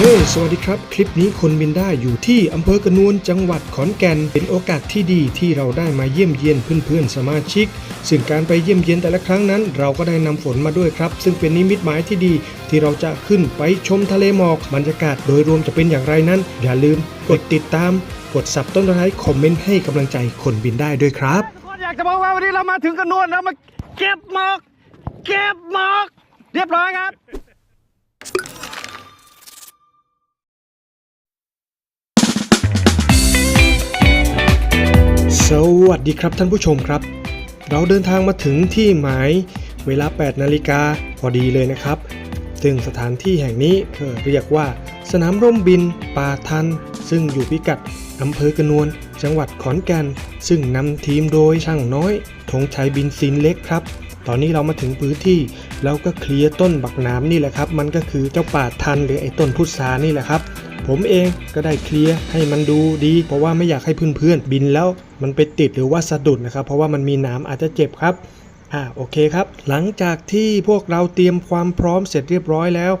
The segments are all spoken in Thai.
เฮ้สวัสดีครับ คลิปนี้คนบินได้อยู่ที่อำเภอกระนวนจังหวัดขอนแก่น เป็นโอกาสที่ดีที่เราได้มาเยี่ยมเยียนเพื่อนๆสมาชิก ซึ่งการไปเยี่ยมเยียนแต่ละครั้งนั้น เราก็ได้นำฝนมาด้วยครับ ซึ่งเป็นนิมิตหมายที่ดี ที่เราจะขึ้นไปชมทะเลหมอกบรรยากาศโดยรวมจะเป็นอย่างไรนั้น อย่าลืมกดติดตาม กดสับต้นท้ายคอมเมนต์ให้กำลังใจคนบินได้ด้วยครับอยากจะบอกว่าวันนี้เรามาถึงกันนวลแล้วมาเก็บหมอก เก็บหมอก เรียบร้อยครับ สวัสดีครับท่านผู้ชมครับ เราเดินทางมาถึงที่หมายเวลา 8 นาฬิกาพอดีเลยนะครับ ซึ่งสถานที่แห่งนี้เรียกว่า สนามร่มบินป่าทัน ซึ่งอยู่พิกัดอำเภอกระนวน จังหวัดขอนแก่น ซึ่งนำทีมโดยช่างน้อยธงชัยบินซินเล็กครับ ตอนนี้เรามาถึงพื้นที่เราก็เคลียร์ต้นบักหนามนี่แหละครับ มันก็คือเจ้าป่าทันหรือไอ้ต้นพุทรานี่แหละครับ ผมเองก็ได้เคลียร์ให้มันดูดี เพราะว่าไม่อยากให้เพื่อนๆบินแล้วมันไปติดหรือว่าสะดุดนะครับ เพราะว่ามันมีหนามอาจจะเจ็บครับอ่าโอเคครับ หลังจากที่พวกเราเตรียมความพร้อมเสร็จเรียบร้อยแล้ว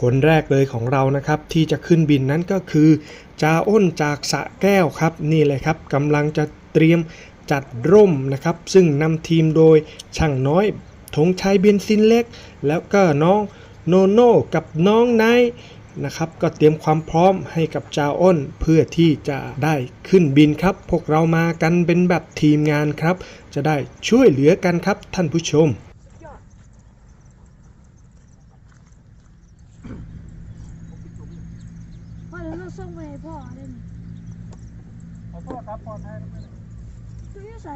คนแรกเลยของเรานะครับที่จะขึ้นบินนั้นก็คือจาอ้นจากสะแก้วครับ นี่เลยครับกำลังจะเตรียมจัดร่มนะครับ ซึ่งนำทีมโดยช่างน้อยธงชัยเบนซินเล็ก แล้วก็น้องโนโน่กับน้องไนท์ นะครับ ก็เตรียมความพร้อมให้กับจาอ้น เพื่อที่จะได้ขึ้นบินครับ พวกเรามากันเป็นแบบทีมงานครับ จะได้ช่วยเหลือกันครับท่านผู้ชม พ่อเดี๋ยวเราส่งไปให้พ่อได้ไหม ขอโทษครับปลอดภัย ดูยี่ใส่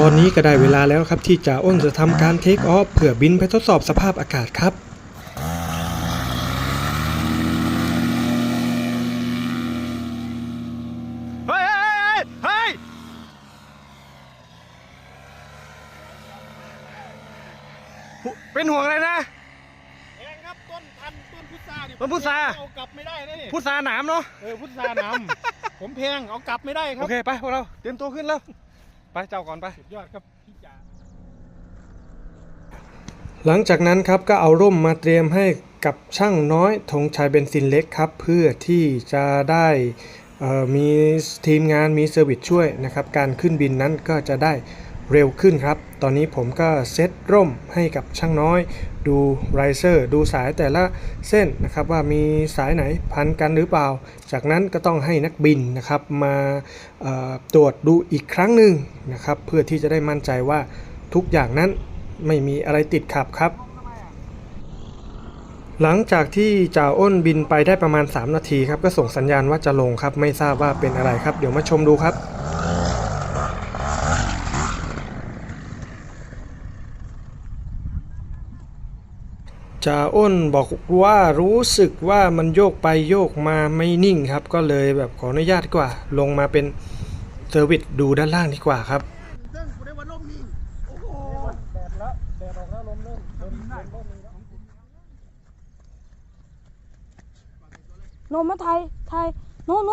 ตอนนี้ ก็ได้เวลาแล้วครับที่จ่าอ้นจะทำการเทคออฟเพื่อบินไปทดสอบสภาพอากาศครับเฮ้ยเฮ้ยเฮ้ยเฮ้ยเป็นห่วงอะไรนะแพงครับต้นพันธุ์ต้นพุทราเนี่ยต้นพุทราเอากลับไม่ได้นะนี่พุทราหนามเนาะเออพุทรานำผมแพงเอากลับไม่ได้ครัโอบเคไปพวกเราเตรียมตัวขึ้นแล้ว ไปเจ้าก่อนไปสุดยอดครับพี่จ๋าหลังจากนั้นครับก็เอาร่มมาเตรียมให้กับช่างน้อยธงชัยเบนซินเล็กครับ เพื่อที่จะได้เอ่อมีทีมงานมีเซอร์วิสช่วยนะครับ การขึ้นบินนั้นก็จะได้เร็วขึ้นครับ ตอนนี้ผมก็เซตร่มให้กับช่างน้อย ดูไรเซอร์ดูสายแต่ละเส้นนะครับว่ามีสายไหนพันกันหรือเปล่า จากนั้นก็ต้องให้นักบินนะครับมาตรวจดูอีกครั้งหนึ่งนะครับเพื่อที่จะได้มั่นใจว่าทุกอย่างนั้นไม่มีอะไรติดขับครับ หลังจากที่จ่าอ้นบินไปได้ประมาณ 3 นาทีครับก็ส่งสัญญาณว่าจะลงครับไม่ทราบว่าเป็นอะไรครับ เดี๋ยวมาชมดูครับ จาอ้นบอกว่ารู้สึกว่ามันโยกไปโยกมาไม่นิ่งครับ ก็เลยแบบขออนุญาตดีกว่า ลงมาเป็นเซอร์วิสดูด้านล่างดีกว่าครับเส้นกูได้วันลมนิ่งโอ้โหแดดแล้วแดดออกแล้วลมเริ่มเริ่มได้ลมเลยแล้วโนมาไทยไทยโนโน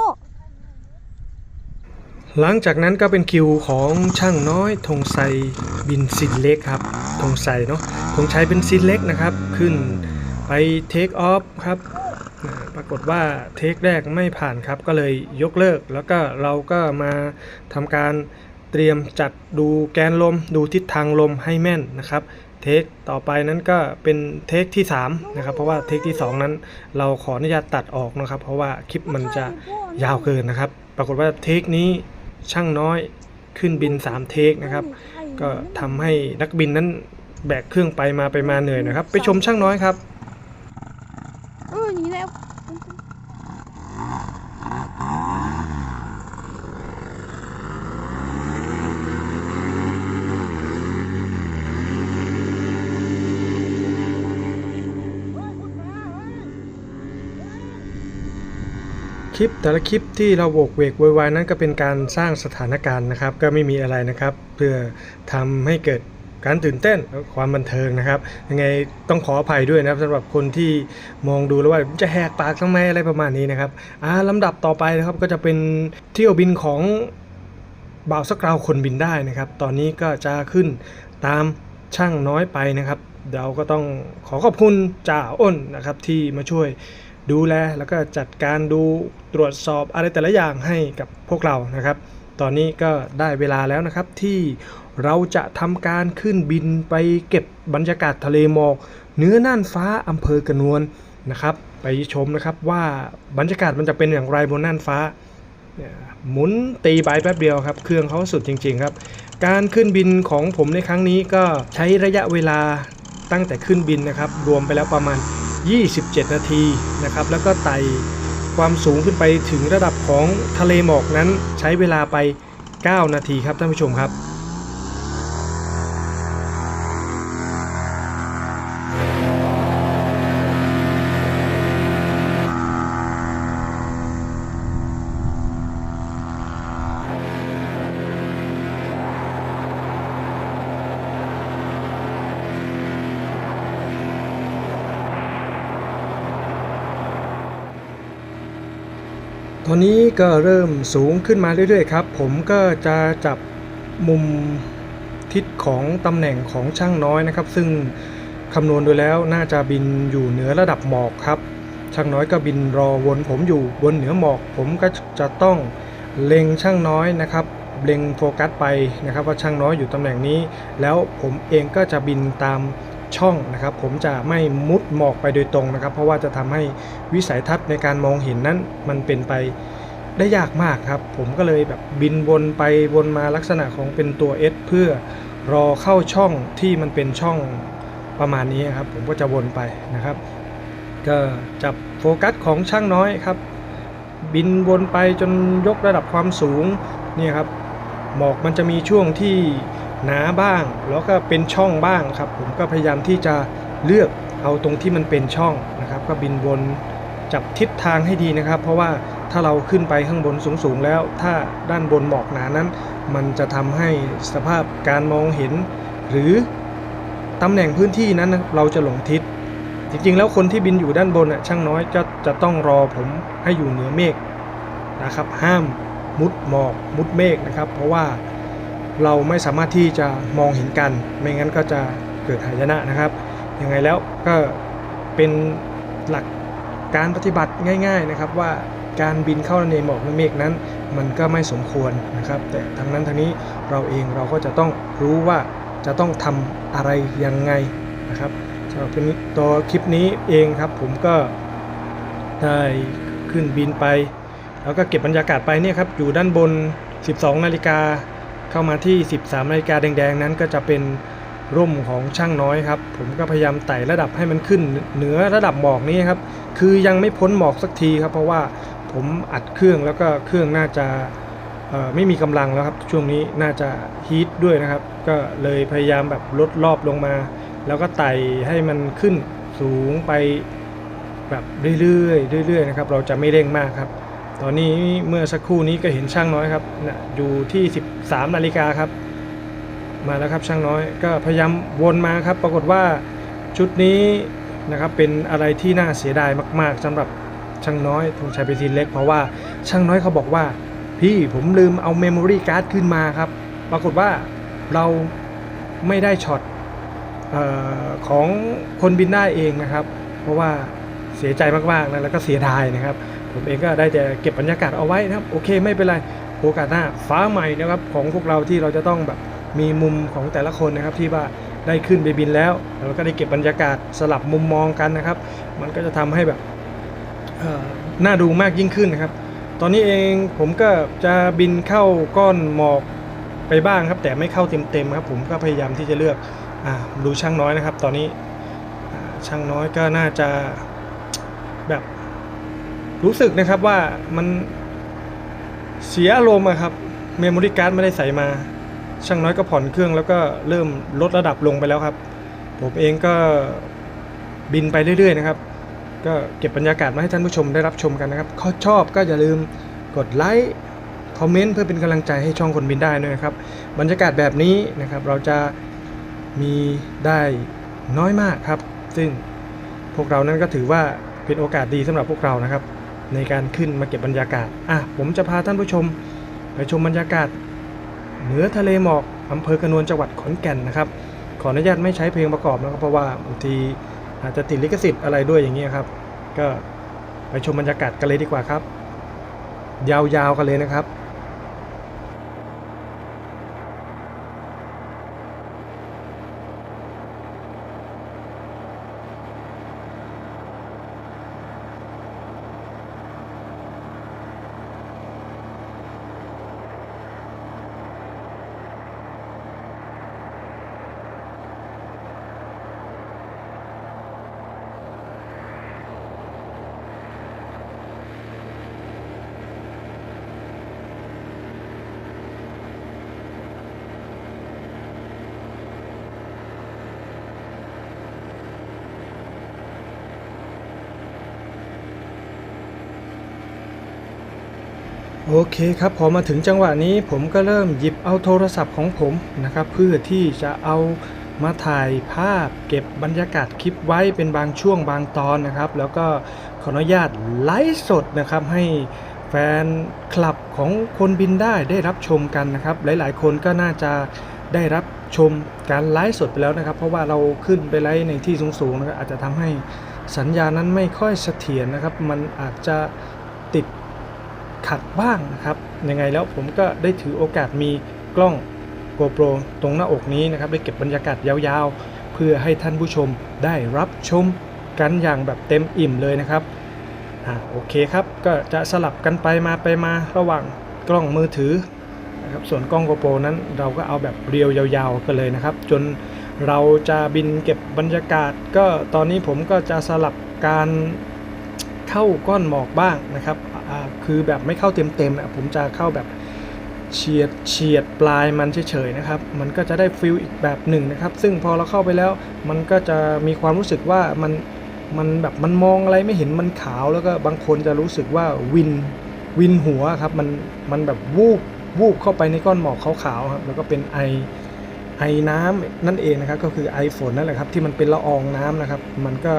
หลังจากนั้นก็เป็นคิวของช่างน้อยธงไซบินซินเล็กครับธงไซเนาะธงชัยเป็นซินเล็กนะครับ ขึ้นไปเทคออฟครับ ปรากฏว่าเทคแรกไม่ผ่านครับ ก็เลยยกเลิก แล้วก็เราก็มาทำการเตรียมจัดดูแกนลม ดูทิศทางลมให้แม่นนะครับ เทคต่อไปนั้นก็เป็นเทคที่3นะครับ เพราะว่าเทคที่ 2 นั้น เราขออนุญาตตัดออกนะครับ เพราะว่าคลิปมันจะยาวเกินนะครับ ปรากฏว่าเทคนี้ ช่างน้อยขึ้นบิน 3 เทคนะครับ ก็ทำให้นักบินนั้นแบกเครื่องไปมาไปมาเหนื่อยนะครับ ไปชมช่างน้อยครับ เอออย่างนี้แล้ว ค ลิปแต่ละคลิปที่เราโบกเวกวายนั้นก็เป็นการสร้างสถานการณ์นะครับ ก็ไม่มีอะไรนะครับ เพื่อทำให้เกิดการตื่นเต้นความบันเทิงนะครับ ยังไงต้องขออภัยด้วยนะครับสำหรับคนที่มองดูแล้วว่าจะแหกปากทำไมอะไรประมาณนี้นะครับอ่าลำดับต่อไปนะครับก็จะเป็นเที่ยวบินของบ่าวสกราวคนบินได้นะครับ ตอนนี้ก็จะขึ้นตามช่างน้อยไปนะครับเดี๋ยวก็ต้องขอขอบคุณจ่าอ้นนะครับที่มาช่วย ดูแลแล้วก็จัดการดูตรวจสอบอะไรแต่ละอย่างให้กับพวกเรานะครับ ตอนนี้ก็ได้เวลาแล้วนะครับที่เราจะทำการขึ้นบินไปเก็บบรรยากาศทะเลหมอกเหนื้อน่านฟ้าอำเภอกระนวนนะครับ ไปชมนะครับว่าบรรยากาศมันจะเป็นอย่างไรบนน่านฟ้าเนี่ยหมุนตีไปแป๊บเดียวครับ เครื่องเขาสุดจริง ๆ ครับ การขึ้นบินของผมในครั้งนี้ก็ใช้ระยะเวลาตั้งแต่ขึ้นบินนะครับ รวมไปแล้วประมาณ 27 นาทีนะครับแล้วก็ไต่ความสูงขึ้นไปถึงระดับของทะเลหมอกนั้นใช้เวลาไป 9 นาทีครับท่านผู้ชมครับ ก็เริ่มสูงขึ้นมาเรื่อยๆครับ ผมก็จะจับมุมทิศของตำแหน่งของช่างน้อยนะครับ ซึ่งคำนวณดูแล้วน่าจะบินอยู่เหนือระดับหมอกครับ ช่างน้อยก็บินรอวนผมอยู่บนเหนือหมอก ผมก็จะต้องเล็งช่างน้อยนะครับเล็งโฟกัสไปนะครับว่าช่างน้อยอยู่ตำแหน่งนี้ แล้วผมเองก็จะบินตามช่องนะครับ ผมจะไม่มุดหมอกไปโดยตรงนะครับ เพราะว่าจะทำให้วิสัยทัศน์ในการมองเห็นนั้นมันเป็นไป ได้ยากมากครับ ผมก็เลยแบบบินวนไปวนมาลักษณะของเป็นตัว S เพื่อรอเข้าช่องที่มันเป็นช่องประมาณนี้ครับ ผมก็จะวนไปนะครับ ก็จับโฟกัสของช่างน้อยครับ บินวนไปจนยกระดับความสูงนี่ครับหมอกมันจะมีช่วงที่หนาบ้าง แล้วก็เป็นช่องบ้างครับ ผมก็พยายามที่จะเลือกเอาตรงที่มันเป็นช่องนะครับ ก็บินวนจับทิศทางให้ดีนะครับ เพราะว่า ถ้าเราขึ้นไปข้างบนสูงๆแล้ว ถ้าด้านบนหมอกหนานั้น มันจะทำให้สภาพการมองเห็น หรือตำแหน่งพื้นที่นั้นเราจะหลงทิศ จริงๆ แล้วคนที่บินอยู่ด้านบนอะช่างน้อยจะจะต้องรอผมให้อยู่เหนือเมฆนะครับ ห้ามมุดหมอกมุดเมฆนะครับ เพราะว่าเราไม่สามารถที่จะมองเห็นกัน ไม่งั้นก็จะเกิดหายนะนะครับ ยังไงแล้วก็เป็นหลักการปฏิบัติง่าย ๆนะครับว่า การบินเข้าในหมอกในเมฆนั้น มันก็ไม่สมควรนะครับ แต่ทั้งนั้นทั้งนี้เราเองเราก็จะต้องรู้ว่าจะต้องทำอะไรยังไงนะครับสำหรับตัวคลิปนี้เองครับ ผมก็ได้ขึ้นบินไป แล้วก็เก็บบรรยากาศไปเนี่ยครับอยู่ด้านบน 12 นาฬิกาเข้ามาที่ 13 นาฬิกาแดง ๆ นั้นก็จะเป็นร่มของช่างน้อยครับ ผมก็พยายามไต่ระดับให้มันขึ้นเหนือระดับหมอกนี้ครับ คือยังไม่พ้นหมอกสักทีครับ เพราะว่า ผมอัดเครื่องแล้วก็เครื่องน่าจะไม่มีกำลังแล้วครับ ช่วงนี้น่าจะฮีทด้วยนะครับ ก็เลยพยายามแบบลดรอบลงมา แล้วก็ไต่ให้มันขึ้นสูงไปแบบเรื่อยๆเรื่อยๆนะครับ เราจะไม่เร่งมากครับ ตอนนี้เมื่อสักครู่นี้ก็เห็นช่างน้อยครับนะอยู่ที่ 13นาฬิกาครับ มาแล้วครับช่างน้อยก็พยายามวนมาครับ ปรากฏว่าชุดนี้นะครับเป็นอะไรที่น่าเสียดายมาก ๆสำหรับ ช่างน้อยธงชัยเปทีเล็ก เพราะว่าช่างน้อยเขาบอกว่า พี่ผมลืมเอาเมมโมรี่การ์ดขึ้นมาครับ ปรากฏว่าเราไม่ได้ช็อตออของคนบินได้เองนะครับ เพราะว่าเสียใจมากๆนะแล้วก็เสียดายนะครับ ผมเองก็ได้แต่เก็บบรรยากาศเอาไว้นะครับ โอเคไม่เป็นไรโอกาสหน้าฟ้าใหม่นะครับของพวกเราที่เราจะต้องแบบมีมุมของแต่ละคนนะครับที่ว่าได้ขึ้นไปบินแล้ว แล้วก็ได้เก็บบรรยากาศสลับมุมมองกันนะครับ มันก็จะทำให้แบบ น่าดูมากยิ่งขึ้นนะครับ ตอนนี้เองผมก็จะบินเข้าก้อนหมอกไปบ้างครับ แต่ไม่เข้าเต็มๆครับ ผมก็พยายามที่จะเลือกอดูช่างน้อยนะครับ ตอนนี้ช่างน้อยก็น่าจะแบบรู้สึกนะครับว่ามันเสียอารมณ์ครับเมมโมรี่การ์ดไม่ได้ใส่มา ช่างน้อยก็ผ่อนเครื่องแล้วก็เริ่มลดระดับลงไปแล้วครับ ผมเองก็บินไปเรื่อยๆนะครับ ก็เก็บบรรยากาศมาให้ท่านผู้ชมได้รับชมกันนะครับเขาชอบก็อย่าลืมกดไลค์คอมเมนต์เพื่อเป็นกำลังใจให้ช่องคนบินได้ด้วยนะครับ บรรยากาศแบบนี้นะครับเราจะมีได้น้อยมากครับ ซึ่งพวกเรานั้นก็ถือว่าเป็นโอกาสดีสำหรับพวกเรานะครับ ในการขึ้นมาเก็บบรรยากาศอะผมจะพาท่านผู้ชม ไปชมบรรยากาศ เหนือทะเลหมอกอำเภอกระนวนจังหวัดขอนแก่นนะครับ ขออนุญาตไม่ใช้เพลงประกอบนะครับเพราะว่าบางที อาจจะติดลิขสิทธิ์อะไรด้วยอย่างเงี้ยครับ ก็ไปชมบรรยากาศกันเลยดีกว่าครับ ยาวๆกันเลยนะครับ โอเคครับพอมาถึงจังหวะนี้ผมก็เริ่มหยิบเอาโทรศัพท์ของผมนะครับ เพื่อที่จะเอามาถ่ายภาพเก็บบรรยากาศคลิปไว้เป็นบางช่วงบางตอนนะครับ แล้วก็ขออนุญาตไลฟ์สดนะครับให้แฟนคลับของคนบินได้ได้รับชมกันนะครับ หลายๆ คนก็น่าจะได้รับชมการไลฟ์สดไปแล้วนะครับ เพราะว่าเราขึ้นไปไลฟ์ในที่สูงๆนะครับอาจจะทำให้สัญญาณนั้นไม่ค่อยเสถียรนะครับ มันอาจจะติด ขัดบ้างนะครับ ยังไงแล้วผมก็ได้ถือโอกาสมีกล้อง GoPro ตรงหน้าอกนี้นะครับ ได้เก็บบรรยากาศยาวๆ เพื่อให้ท่านผู้ชมได้รับชมกันอย่างแบบเต็มอิ่มเลยนะครับอ่าโอเคครับก็จะสลับกันไปมาไปมาระหว่างกล้องมือถือนะครับส่วนกล้อง GoPro นั้นเราก็เอาแบบเรียวยาวๆกันเลยนะครับ จนเราจะบินเก็บบรรยากาศ ก็ตอนนี้ผมก็จะสลับการเข้าก้อนหมอกบ้างนะครับ คือแบบไม่เข้าเต็มๆนะผมจะเข้าแบบเฉียดเฉียดปลายมันเฉยๆนะครับ มันก็จะได้ฟิลอีกแบบหนึ่งนะครับ ซึ่งพอเราเข้าไปแล้ว มันก็จะมีความรู้สึกว่ามันมันแบบมันมองอะไรไม่เห็นมันขาวแล้วก็บางคนจะรู้สึกว่าวินวินหัวครับมันมันแบบวูบวูบเข้าไปในก้อนหมอกขาวๆครับแล้วก็เป็นไอไอน้ำนั่นเองนะครับ ก็คือไอฝนนั่นแหละครับที่มันเป็นละอองน้ำนะครับ มันก็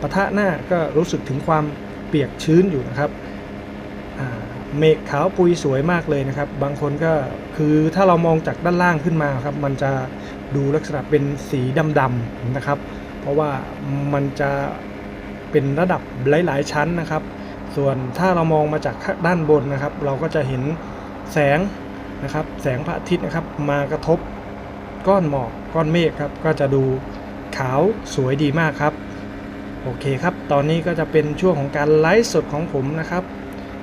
ปะทะหน้าก็รู้สึกถึงความเปียกชื้นอยู่นะครับ เมฆขาวปุยสวยมากเลยนะครับ บางคนก็คือถ้าเรามองจากด้านล่างขึ้นมาครับ มันจะดูลักษณะเป็นสีดำๆนะครับ เพราะว่ามันจะเป็นระดับหลาย ๆ ชั้นนะครับ ส่วนถ้าเรามองมาจากด้านบนนะครับ เราก็จะเห็นแสงนะครับ แสงพระอาทิตย์นะครับ มากระทบก้อนหมอกก้อนเมฆครับ ก็จะดูขาวสวยดีมากครับ โอเคครับ ตอนนี้ก็จะเป็นช่วงของการไลฟ์สดของผมนะครับ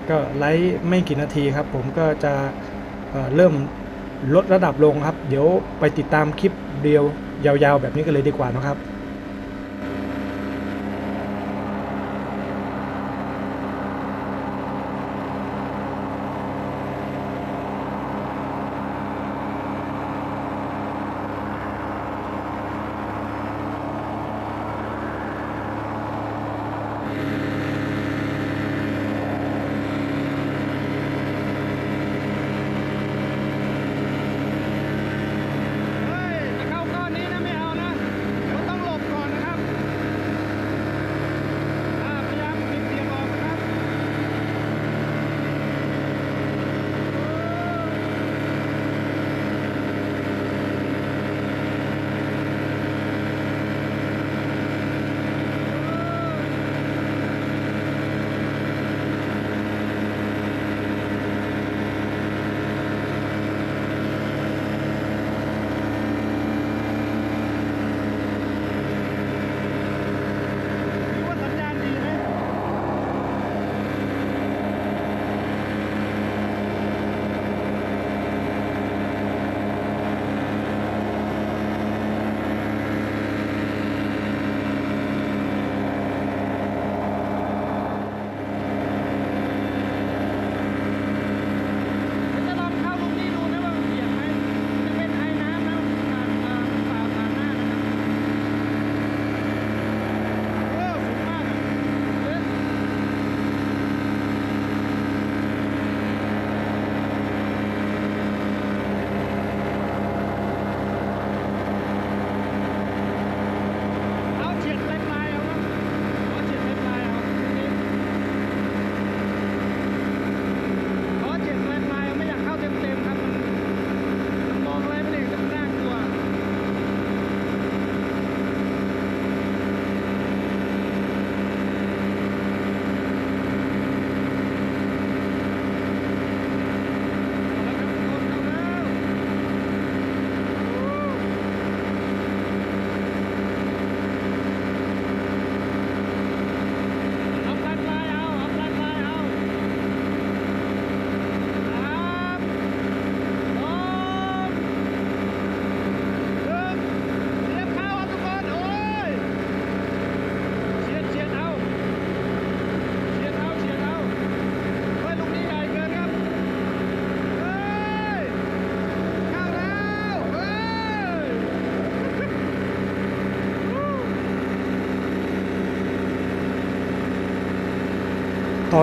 ก็ไลฟ์ไม่กี่นาทีครับ ผมก็จะเเริ่มลดระดับลงครับ เดี๋ยวไปติดตามคลิปเดียวยาวๆ แบบนี้กันเลยดีกว่านะครับ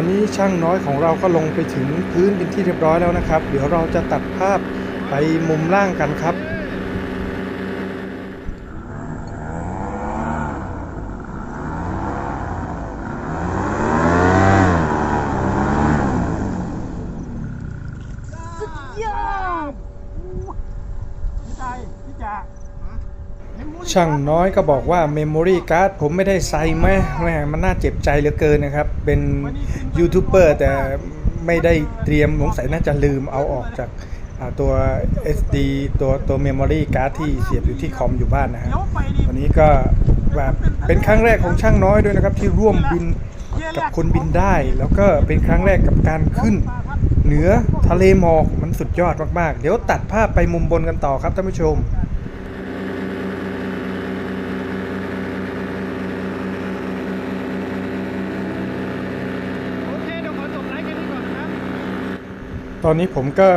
อนนี้ช่างน้อยของเราก็ลงไปถึงพื้นเป็นที่เรียบร้อยแล้วนะครับ เดี๋ยวเราจะตัดภาพไปมุมล่างกันครับยอดพี่ใจพี่จ่า ช่างน้อยก็บอกว่าเมมโมรี่การ์ดผมไม่ได้ใส่แม่แม่มันน่าเจ็บใจเหลือเกินนะครับ เป็นยูทูบเบอร์แต่ไม่ได้เตรียมสงสัยน่าจะลืมเอาออกจากตัว SD ตัวตัวเมมโมรี่การ์ดที่เสียบอยู่ที่คอมอยู่บ้านนะฮะวันนี้ก็แบบเป็นครั้งแรกของช่างน้อยด้วยนะครับ ที่ร่วมบินกับคนบินได้ แล้วก็เป็นครั้งแรกกับการขึ้น เหนือทะเลหมอกมันสุดยอดมาก ๆ เดี๋ยวตัดภาพไปมุมบนกันต่อครับท่านผู้ชม โอเคเดี๋ยวขอจบไลฟ์กันนี้ก่อนนะครับ ตอนนี้ผมก็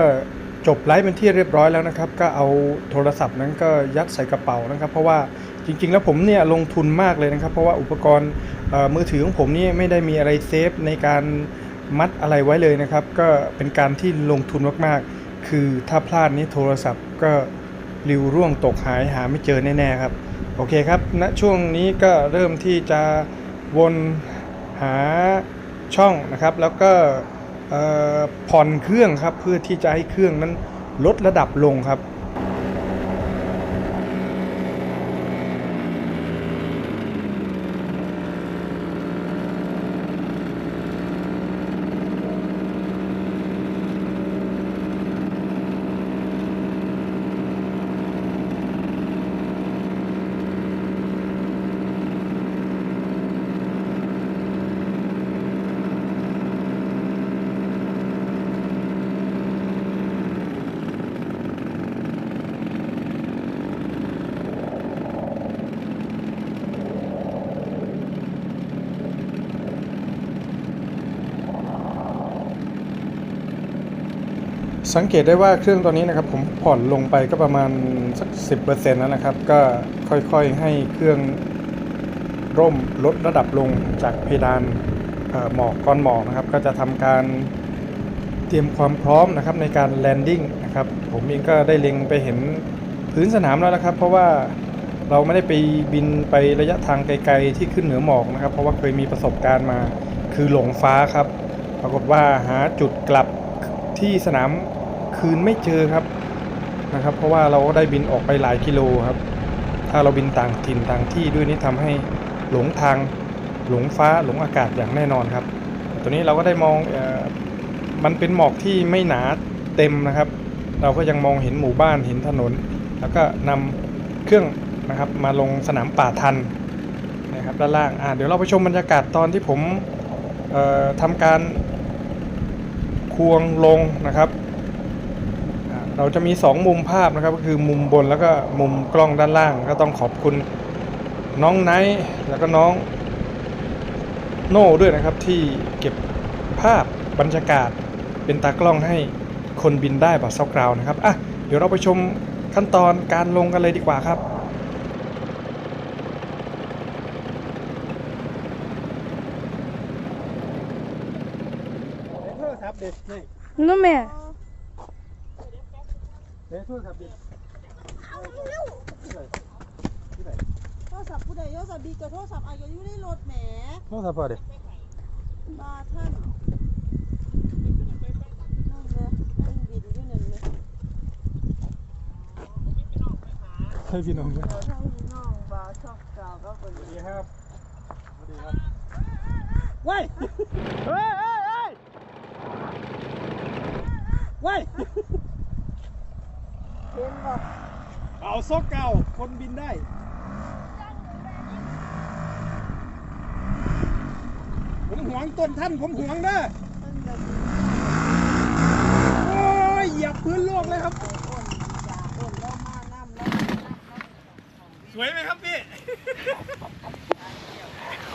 จบไลฟ์เป็นที่เรียบร้อยแล้วนะครับ ก็เอาโทรศัพท์นั้นก็ยัดใส่กระเป๋านะครับ เพราะว่าจริง ๆ แล้วผมเนี่ยลงทุนมากเลยนะครับ เพราะว่าอุปกรณ์มือถือของผมนี่ไม่ได้มีอะไรเซฟในการมัดอะไรไว้เลยนะครับ ก็เป็นการที่ลงทุนมากๆ คือถ้าพลาดนี้โทรศัพท์ก็ปลิวร่วงตกหายหาไม่เจอแน่ๆครับ โอเคครับณช่วงนี้ก็เริ่มที่จะวนหาช่องนะครับ แล้วก็ ผ่อนเครื่องครับเพื่อที่จะให้เครื่องนั้นลดระดับลงครับ สังเกตได้ว่าเครื่องตัวนี้นะครับผมผ่อนลงไปก็ประมาณสักสิแล้วนะครับ ก็ค่อยๆให้เครื่องร่มลดระดับลงจากเพดานหมอกก้อนหมอกนะครับ ก็จะทำการเตรียมความพร้อมนะครับในการแลนดิ้งนะครับผมเองก็ได้เล็งไปเห็นพื้นสนามแล้วนะครับ เพราะว่าเราไม่ได้ไปบินไประยะทางไกลๆที่ขึ้นเหนือหมอกนะครับ เพราะว่าเคยมีประสบการณ์มาคือหลงฟ้าครับ ปรากฏว่าหาจุดกลับที่สนาม คืนไม่เจอครับนะครับ เพราะว่าเราก็ได้บินออกไปหลายกิโลครับ ถ้าเราบินต่างถิ่นต่างที่ด้วยนี่ทำให้หลงทางหลงฟ้าหลงอากาศอย่างแน่นอนครับตัวนี้เราก็ได้มองออมันเป็นหมอกที่ไม่หนาเต็มนะครับ เราก็ยังมองเห็นหมู่บ้านเห็นถนน แล้วก็นำเครื่องนะครับมาลงสนามป่าทันนะครับด้านล่างอ่าเดี๋ยวเราไปชมบรรยากาศตอนที่ผมเอ่อทำการควงลงนะครับ เราจะมี 2 มุมภาพนะครับก็คือมุมบนแล้วก็มุมกล้องด้านล่าง ก็ต้องขอบคุณน้องไนท์แล้วก็น้องโน่ด้วยนะครับที่เก็บภาพบรรยากาศเป็นตากล้องให้คนบินได้แบบเซากราวนะครับอะเดี๋ยวเราไปชมขั้นตอนการลงกันเลยดีกว่าครับเดี๋ยวโทรศัพท์เด็กนี่นู่นแม่เดี๋ยวโทรศัพท์เด็กโทรศัพท์ผู้ใดโทรศัพท์ดีกับโทรศัพท์อายุอยู่ในรถแหมโทรศัพท์พอเด็กบาท่านนั่นเลยนั่งบินอยู่นั่นเลยให้พี่น้องด้วยเราทั้งน้องบาชอบกาวก็คนสวัสนี้ดีครับสวัสดีครับเฮ้ยเฮ้ยเฮ้ยเฮ้ยเฮ้ย เห็นบอกเอาซอกเก่าคนบินได้ผมหวงต้นท่านผมหวงเด้อมันแบบโอ้ยเหยียบพื้นโลกเลยครับ อ้นจ่าอ้นแล้วมาน้ำแล้วสวยไหมครับพี่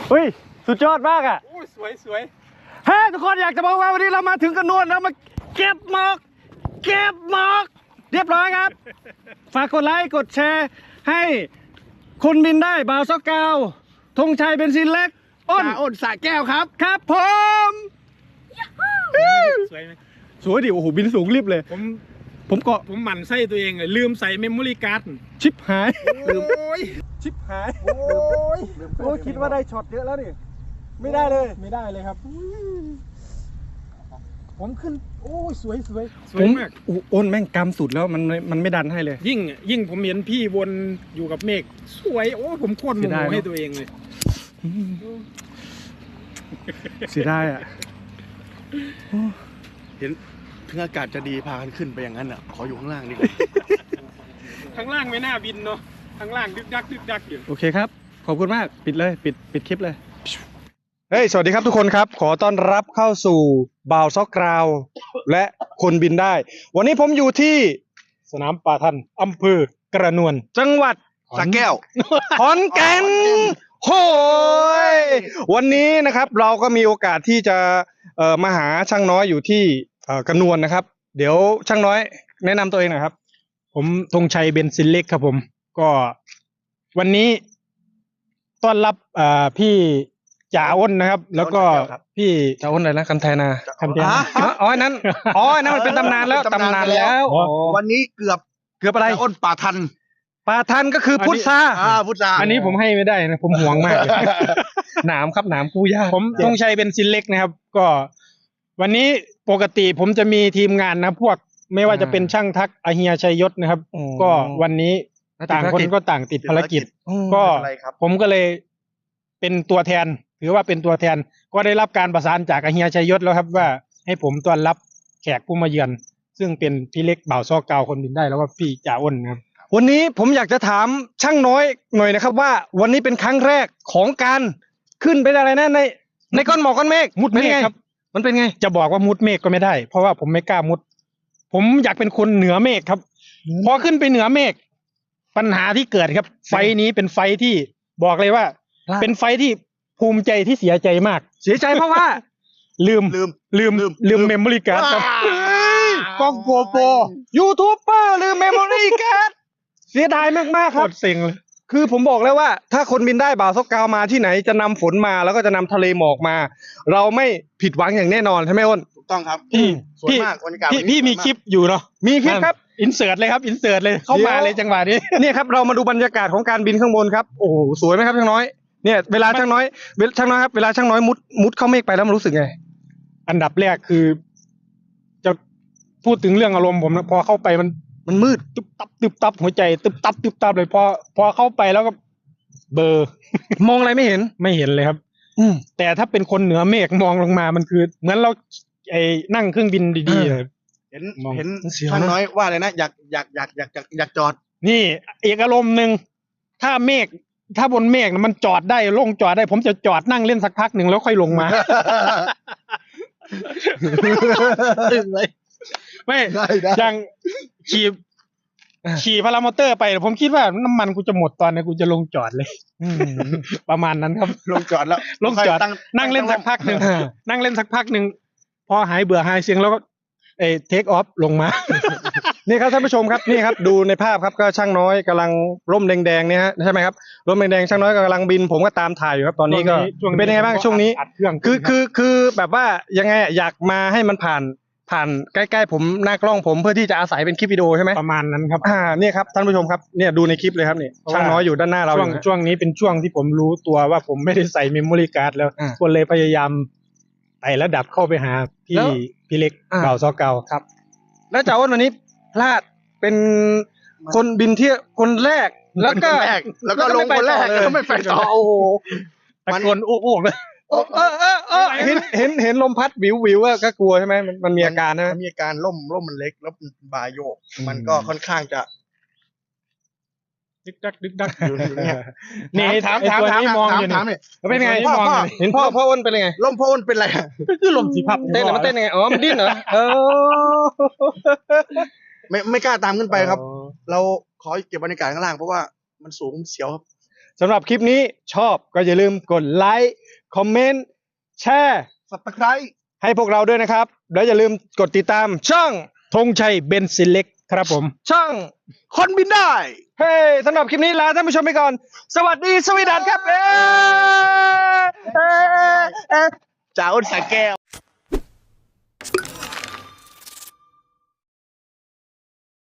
เฮ้ย สุดยอดมากอะ โอ้ยสวยสวยเฮ้ยทุกคนอยากจะบอกว่าวันนี้เรามาถึงกันนวลแล้วมาเก็บหมอก เก็บหมอก เรียบร้อยครับ ฝากกดไลค์กดแชร์ ให้คุณบินได้บ่าวซอกกาวธงชัยเป็นซินเล็กอ้นอ้นสาแก้วครับ ครับผมสวยไหมสวยดิโอ้โหบินสูงรีบเลย ผมผมก็ผมหมั่นไส้ตัวเองเลยลืมใส่เมมโมรี่การ์ดชิปหายลืมโอ้ยชิปหายโอ้ยโอ้ยคิดว่าได้ช็อตเยอะแล้วนี่ไม่ได้เลยไม่ได้เลยครับ ผมขึ้น โอ้ยสวยสวยสผวยมมากโอ้โอนแม่งกำสุดแล้วมันมันไม่ดันให้เลย ยิ่งยิ่งผมเห็นพี่วนอยู่กับเมฆสวยโอ้ยผมโคตรโมเสียโหดายเนอะให้ตัวเองเลยเสียดายอะเห็นถึงอากาศจะดีพากันขึ้นไปอย่างนั้นอะ ขออยู่ข้างล่างดีกว่าข้างล่างไม่น่าบินเนาะข้างล่างดึกดักดึกดักอยู่ โอเคครับ ขอบคุณมาก ปิดเลย ปิด ปิดคลิปเลย เฮ้ย สวัสดีครับทุกคนครับ ขอต้อนรับเข้าสู่บ่าวซอกกราว และคนบินได้ วันนี้ผมอยู่ที่สนามป่าทันอำเภอกระนวน จังหวัดสักแก้ว ขอนแก่นโหยวันนี้นะครับเราก็มีโอกาสที่จะเอ่อมาหาช่างน้อยอยู่ที่เอ่อกระนวนนะครับ เดี๋ยวช่างน้อยแนะนำตัวเองหน่อยครับ ผมธงชัยเบนซินเล็กครับผม ก็วันนี้ต้อนรับอ่าพี่ จ่าอ้นนะครับ แล้วก็จ่าอ้นครับพี่จะอ้นอะไรนะคันแทนาคำเดียวฮะอ๋ออันนั้นอ๋ออันนั้นมันเป็นตำนานแล้วเป็นตำนานไปแล้วอ๋อวันนี้เกือบเกือบอะไรจะอ้นป่าทันปลาทันก็คือพุทธาอ่าพุทธาอันนี้ผมให้ไม่ได้นะผมห่วงมากเลยหนามครับหนามกู้ยากผมธงชัยเบนซินเล็กนะครับ ก็ วันนี้ปกติผมจะมีทีมงานนะ พวกไม่ว่าจะเป็นช่างทักอาเฮียชัยยศนะครับอืมก็วันนี้ติดต่างภารคนกิจก็ต่างติดภารกิจอืมก็ไม่เป็นไรครับผมก็เลยเป็นตัวแทน ถือว่าเป็นตัวแทนก็ได้รับการประสานจากอาเฮียชัยยศแล้วครับว่าให้ผมต้อนรับแขกผู้มาเยือน ซึ่งเป็นพี่เล็กบ่าวซอกเกาคนบินได้แล้วก็พี่จ่าอ้นนะครับวันนี้ผมอยากจะถามช่างน้อยหน่อยนะครับ ว่าวันนี้เป็นครั้งแรกของการขึ้นไปอะไรนะในในก้อนหมอกก้อนเมฆมุดเมฆป็นไงครับ มันเป็นไง จะบอกว่ามุดเมฆก็ไม่ได้ เพราะว่าผมไม่กล้ามุด ผมอยากเป็นคนเหนือเมฆครับพอขึ้นไปเหนือเมฆปัญหาที่เกิดครับ ไฟนี้เป็นไฟที่บอกเลยว่าครับเป็นไฟที่ ภูมิใจที่เสียใจมาก เสียใจเพราะว่า ลืม ลืม ลืม ลืม ลืมเมมโมรี่การ์ดครับกล้องโกโปรยูทูบเบอร์หรือเมมโมรี่การ์ดเสียดายมากๆโคครับตรเซ็งเลย คือผมบอกแล้วว่า ถ้าคนบินได้บ่าวซอกกาวมาที่ไหนจะนำฝนมาแล้วก็จะนำทะเลหมอกมา เราไม่ผิดหวังอย่างแน่นอนใช่ไหมอ้น ถูกต้องครับพี่สวยพี่มากบรรยากาศพี่วันนี้พี่มีสวยาก คลิปอยู่เนาะมีคลิปครับ อินเสิร์ตเลยครับ อินเสิร์ตเลยเข้ามาเดี๋ยวเลยจังหวะนี้ เนี่ยครับเรามาดูบรรยากาศของการบินข้างบนครับ โอ้โหสวยไหมครับช่างน้อย เนี่ยเวลาช่างน้อยเวลาช่างน้อยครับเวลาช่างน้อยมุดมุดเข้าเมฆไปแล้วมันรู้สึกไง อันดับแรกคือ จะพูดถึงเรื่องอารมณ์ผมนะพอเข้าไปมันมันมืดตึบตับตึบตับหัวใจตึบตับตึบตับเลยพอพอเข้าไปแล้วก็ เบลอร์มองอะไรไม่เห็นไม่เห็นเลยครับ อืมแต่ถ้าเป็นคนเหนือเมฆมองลงมามันคือ เหมือนเราไอ้นั่งเครื่องบินดีๆอ่าเลยเห็นมองเห็นเสียวนะช่างน้อยว่าอะไรนะอยากอยากอยากอยากอยากอยากจอด นี่อีกอารมณ์หนึ่งถ้าเมฆ ถ้าบนเมฆน่ะมันจอดได้ลงจอดได้ ผมจะจอดนั่งเล่นสักพักหนึ่งแล้วค่อยลงมา ตึงเลยไม่ได้ได้อย่างขี่อ่าขี่พารามอเตอร์ไป ผมคิดว่าน้ำมันกูจะหมดตอนนี้กูจะลงจอดเลยอืมประมาณนั้นครับ ลงจอดแล้ว ลงจอดค่ยตั้นั่งเล่นสักพักหนึ่งอ่านั่งเล่นสักพักหนึ่งพอหายเบื่อหายเสียงแล้วก็ เอเทคออฟลงมา นี่ครับท่านผู้ชมครับนี่ครับดูในภาพครับก็ช่างน้อยกำลังร่มแดงๆเนี่ยฮะใช่ไหมครับร่มแดงๆช่างน้อยกำลังบิน ผมก็ตามถ่ายอยู่ครับตอนนี้ก็ช่วงเป็นยังไงบ้างช่วงนี้อัดเครื่องคือคือคือแบบว่ายังไงอะอยากมาให้มันผ่านผ่านใกล้ๆผมหน้ากล้องผมเพื่อที่จะอาศัยเป็นคลิปวิดีโอใช่ไหมประมาณนั้นครับอ่าเนี่ยครับท่านผู้ชมครับเนี่ยดูในคลิปเลยครับนี่เพราะว่าช่างน้อยอยู่ด้านหน้าเราอช่วงยู่นะช่วงนี้เป็นช่วงที่ผมรู้ตัวว่าผมไม่ได้ใส่เมมโมรี่การ์ดแล้วอ่าก็เลยพยายาม ไต่ระดับเข้าไปหาพี่แล้วพี่เล็กอ่า เก่าซอเก่า ครับ แล้วจ่าอ้นวันนี้พลาดเป็นคนบินเที่ยวคนแรกแล้วก็ คนแรกแล้วก็ลงคนแรกแล้วก็ไม่ไปต่อโอ้โห ตะโกนโอ้โหเลยเออเออเออเออเห็นเห็นเห็นลมพัดวิววิวอะก็กลัวใช่ไหมมันมันมีอาการใช่ไหมมันมีอาการล่มล่มมันเล็กแล้วบาโยก มันก็ค่อนข้างจะ ดึกดักดึกดักอยู่อยู่เนี่ยนี่ถามไอ้ถามตัวถามนี้ถามมองถามอยู่ถามนี่เนี่ยเป็นไงพ่อมองพ่ออยู่นี่เห็นพ่อพ่ออ้นเป็นยังไงล่มโพนเป็นไรอะคือลมสีพับเต้นเหรอมันเต้นยังไงอ๋อมันดิ้นเหรอเออไม่ไม่กล้าตามขึ้นไปครับ เราขอเก็บบรรยากาศข้างล่างเพราะว่ามันสูงมันเสียวครับสำหรับคลิปนี้ชอบก็อย่าลืมกดไลค์คอมเมนต์แชร์สับตะไคร้ให้พวกเราด้วยนะครับ แล้วอย่าลืมกดติดตามช่องธงชัยเบนซิเล็กครับผม ช่องคนบินได้ เฮ้ยสำหรับคลิปนี้ลาท่านผู้ชมไปก่อน สวัสดีสวีดันครับเอ้เอ้เอ้จ้าอุตสาแก้ว